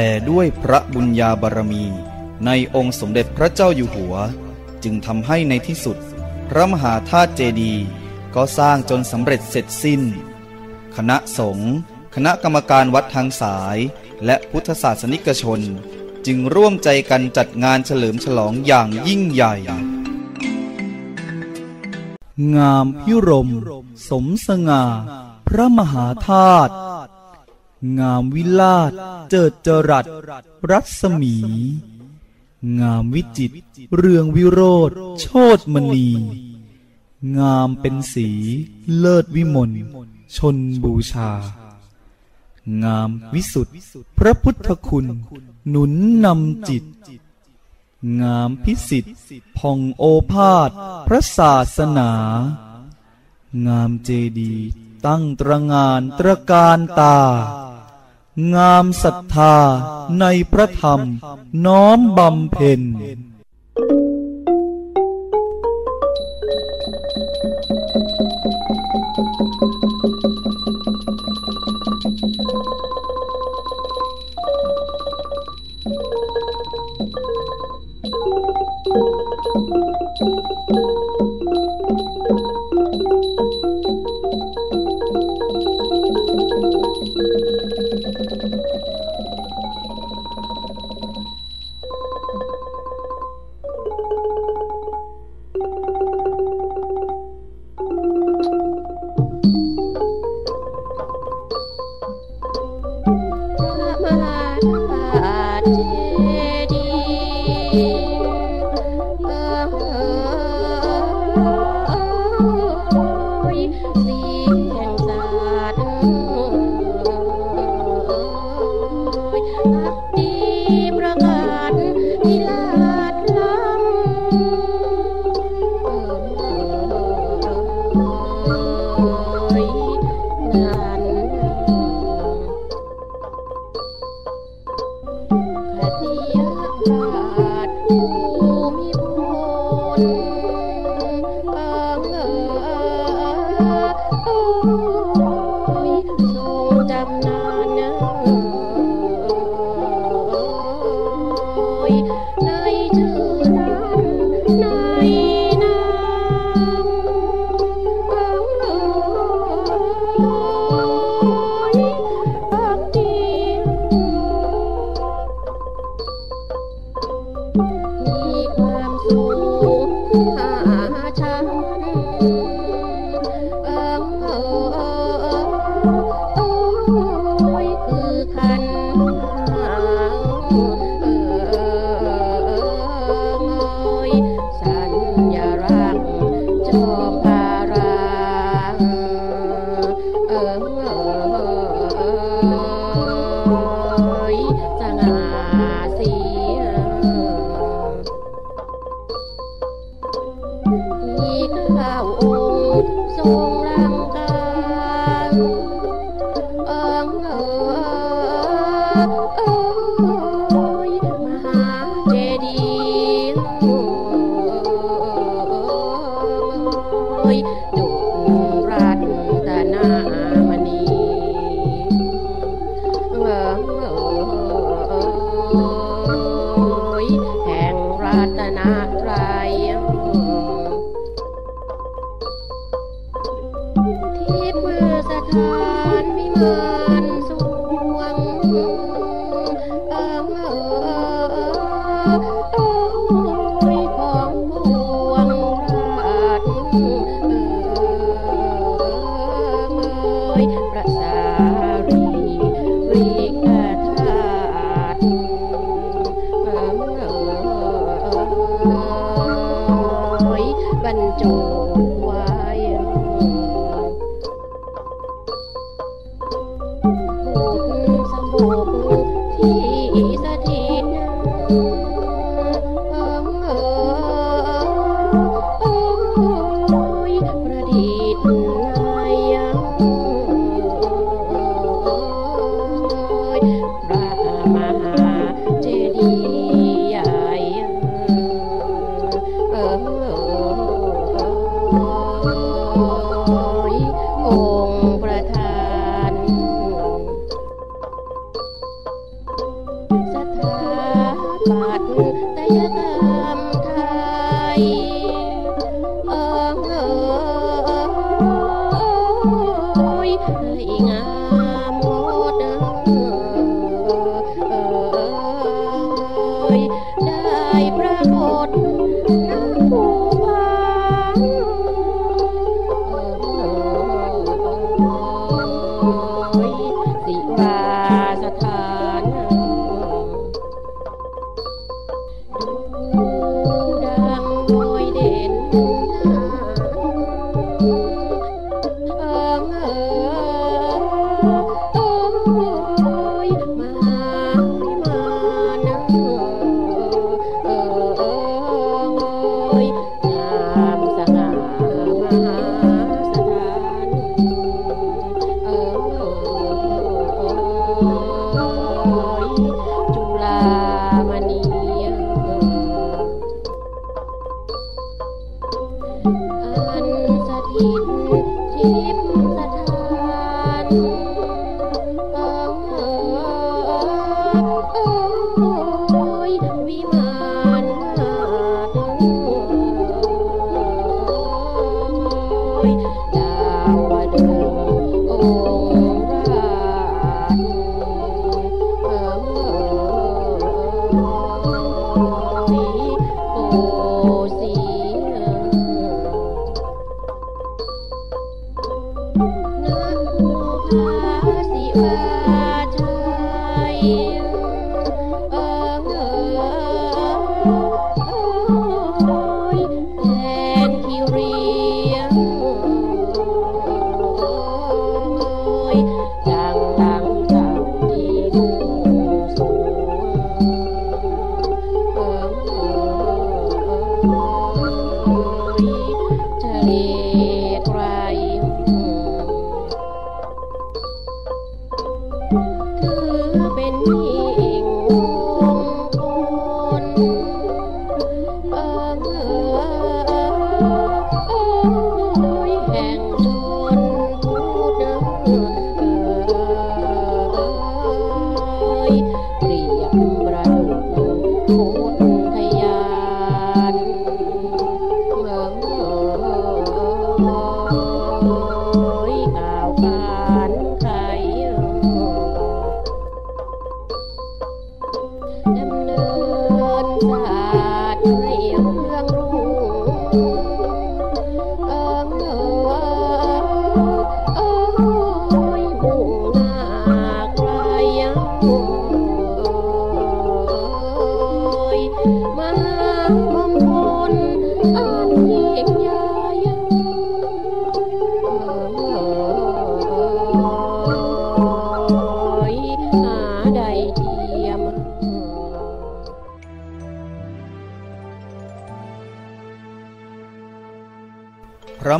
แต่ด้วยพระบุญญาบารมี ในองค์สมเด็จพระเจ้าอยู่หัว จึงทำให้ในที่สุด พระมหาธาตุเจดีย์ก็สร้างจนสำเร็จเสร็จสิ้น คณะสงฆ์คณะกรรมการวัดทางสาย และพุทธศาสนิกชน จึงร่วมใจกันจัดงานเฉลิมฉลองอย่างยิ่งใหญ่ งามพิรม สมสง่า พระมหาธาตุ งามวิลาศเจิดจรัสรัศมี งามวิจิต เรืองวิโรธโชตมณี งามเป็นสีเลิศวิมลชนบูชา งามวิสุทธิพระพุทธคุณ หนุนนำจิต งามพิสิทธิ์ผ่องโอภาษพระศาสนา งามเจดี ตั้งตรงานตรการตา งามศรัทธาในพระธรรม น้อมบำเพ็ญพ เ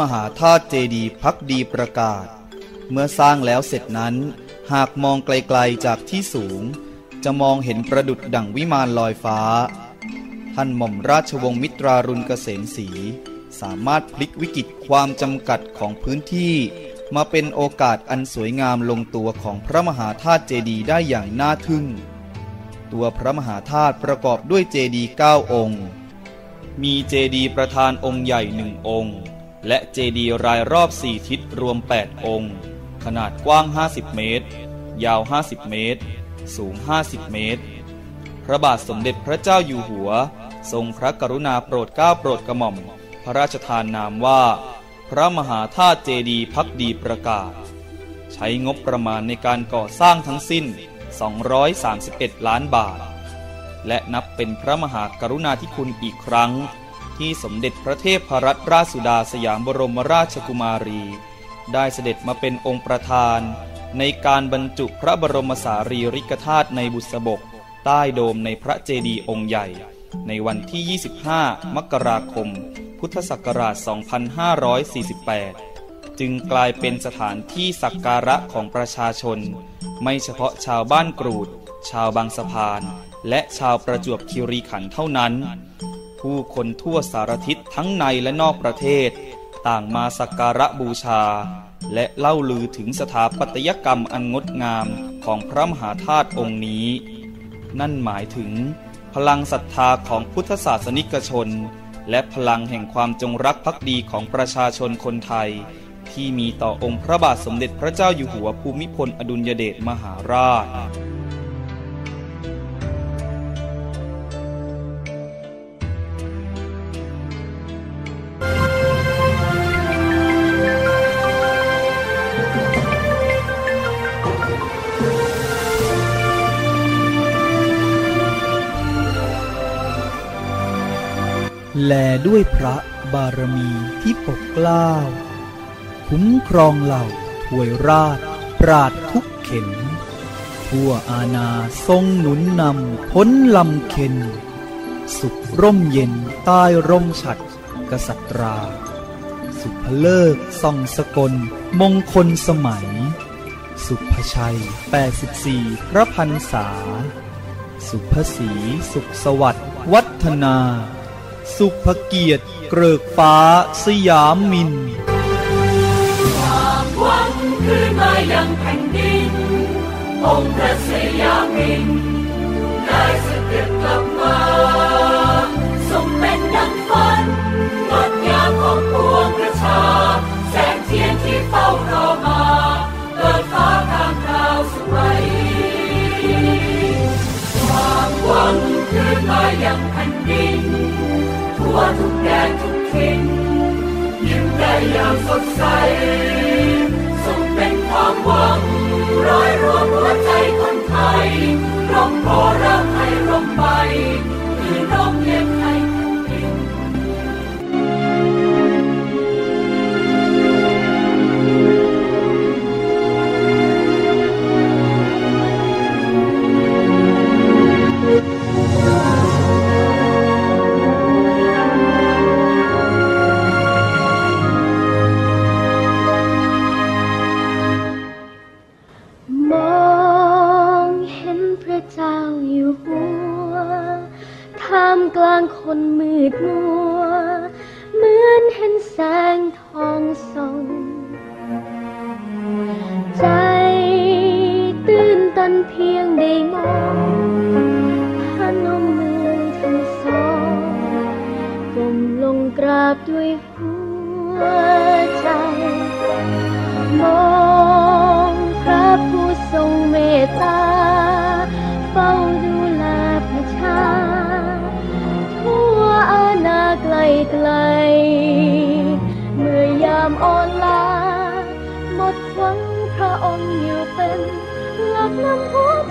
มหาธาตุเจดีพักดีประกาศ เมื่อสร้างแล้วเสร็จนั้น หากมองไกลๆจากที่สูง จะมองเห็นประดุดดั่งวิมานลอยฟ้า ท่านหม่อมราชวงศ์มิตรารุณเกษมศรีสามารถพลิกวิกฤตความจำกัดของพื้นที่มาเป็นโอกาสอันสวยงามลงตัวของพระมหาธาตุเจดีได้อย่างน่าทึ่ง ตัวพระมหาธาตุประกอบด้วยเจดีเก้าองค์ มีเจดีย์ประธานองค์ใหญ่หนึ่งองค์ และเจดีย์รายรอบสี่ทิศรวม 8 องค์ ขนาดกว้าง 50 เมตร ยาว 50 เมตร สูง 50 เมตร พระบาทสมเด็จพระเจ้าอยู่หัว ทรงพระกรุณาโปรดเกล้าโปรดกระหม่อม พระราชทานนามว่า พระมหาธาตุเจดีย์พักดีประกาศ ใช้งบประมาณในการก่อสร้างทั้งสิ้น 231 ล้านบาท และนับเป็นพระมหากรุณาธิคุณอีกครั้ง ที่สมเด็จพระเทพรัตนราชสุดาสยามบรมราชกุมารี ได้เสด็จมาเป็นองค์ประธาน ในการบรรจุพระบรมสารีริกธาตุในบุษบก ใต้โดมในพระเจดีย์องค์ใหญ่ ในวันที่ 25 มกราคม พุทธศักราช 2548 จึงกลายเป็นสถานที่สักการะของประชาชน ไม่เฉพาะชาวบ้านกรูด ชาวบางสะพาน และชาวประจวบคีรีขันธ์เท่านั้น ผู้คนทั่วสารทิศทั้งในและนอกประเทศ ต่างมาสักการะบูชา และเล่าลือถึงสถาปัตยกรรมอันงดงามของพระมหาธาตุองค์นี้ นั่นหมายถึง พลังศรัทธาของพุทธศาสนิกชน และพลังแห่งความจงรักภักดีของประชาชนคนไทย ที่มีต่อองค์พระบาทสมเด็จพระเจ้าอยู่หัวภูมิพลอดุลยเดชมหาราช แลด้วยพระบารมีที่ปกเกล้า คุ้มครองเหล่าถวยราชปราดทุกเข็นทั่วอาณาทรงหนุนนำพ้นลำเค็น สุขร่มเย็นใต้ร่มฉัดกษัตรา สุภเลิกส่องสกลมงคลสมัย สุภชัย 84 พระพันษา สุภสีสุขสวัสดิ์วัฒนา สุภเกียรติเกริกฟ้าสยามมินความหวังคืนมายังแผ่นดิน องค์พระสยามิน ได้เสด็จกลับมาทรงเป็นดังฝันงดงามของปวงประชา แสงเทียนที่เฝ้ารอ อ งทองส่องใจตื่นตันเพียงได้มองพนมมือทั้งสองก้มลงกราบด้วยหัวใจ มองพระผู้ทรงเมตตา เฝ้าดูแลประชา ทั่วอาณาไกลไกล ความอ่อนล้าหมดหวังพระองค์อยู่เป็นหลักนำหัว